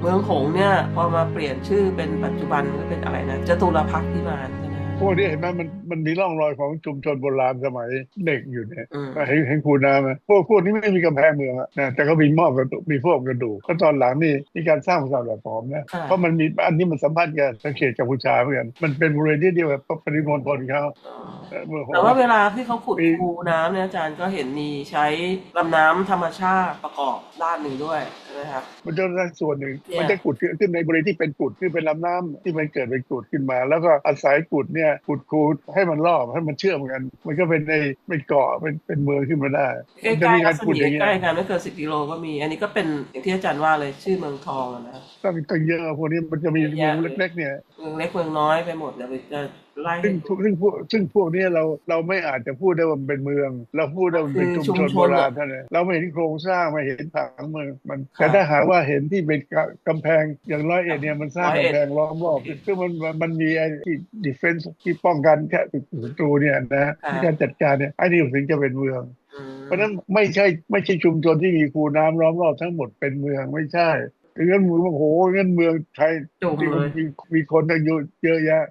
เมืองหงส์เนี่ยพอมาเปลี่ยนชื่อเป็นปัจจุบันก็เป็นอะไรนะจตุรพักษ์พิมานใช่ไหมพวกนี้เห็นไหมมันมันมีร่องรอยของชุมชนโบราณสมัยเด็กอยู่เนี่ยอืมเห็นเห็นคูน้ำไหมพวกพวกนี้ไม่มีกำแพงเมืองอะนะแต่ก็มีมอบกระดูกมีพวกกระดูกก็ตอนหลังนี่มีการสร้างปราสาทแบบหอมนะค่ะเพราะมันมีอันนี้มันสัมพันธ์กันสังเกตกัมพูชาเหมือนกันมันเป็นบริเวณที่เดียวกับปริมณฑลเขาเอ่อเมื่อหก แต่ว่าเวลาที่เขาขุดมีคูน้ำเนี่ยอาจารย์ก็เห็นมีใช้ลำน้ำธรรมชาติประกอบด้านหนึ่งด้วยใช่ไหมครับมันจะได้ส่วนหนึ่งเนี่ยมันจะขุดขึ้นในบริเวณที่เป็นกุดที่เป็นลำน้ำที่มันเกิดเป็นกุดขึ้นมา แล้วก็อาศัยกุดเนี่ยขุดคูให้มันรอบให้มันเชื่อมกัน มันก็เป็นในเป็นเกาะเป็นเป็นเมืองขึ้นมาได้ใกล้มันจะๆมีรัการศขุดมีอย่างเงี้ยใกล้กันไม่เกินสิบกิโลก็มี อันนี้ก็เป็นอย่างที่อาจารย์ว่าเลยชื่อเมืองทองอะนะตั้งตั้งเยอะพวกนี้มันจะมีเยอะเมืแยะองเล็กๆเนี่ยเมืองเล็กเมืองน้อยไปหมดเดี๋ยวไปจะ ไล่ซึ่งพวกซึ่งพวกซึ่งพวกนี้เราเราไม่อาจจะพูดได้ว่ามันเป็นเมือง เราพูดได้ว่ามันเป็นชุมชนโบราณเท่านั้นเราไม่เห็นโครงสร้างไม่เห็นผังเมืองมัน แต่ถ้าหากว่าเห็นที่เป็นกำแพงอย่างร้อยเอ็ดเนี่ยมันสร้างกำแพงล้อมรอบซึ่งมันมันมีไอ้ที่ดิเฟนซ์ที่ป้องกันแค่ศัตรูเนี่ยนะที่การจัดการเนี่ยไอ้นี่ถึงจะเป็นเมืองอืมเพราะฉะนั้นไม่ใช่ไม่ใช่ชุมชนที่มีคูน้ำล้อมรอบทั้งหมดเป็นเมืองไม่ใช่ถึงนั้นเมืองโอ้โหงั้นเมืองไทยจุ่มที่เลยมีมีคนตั้งเยอะเยอะแยะ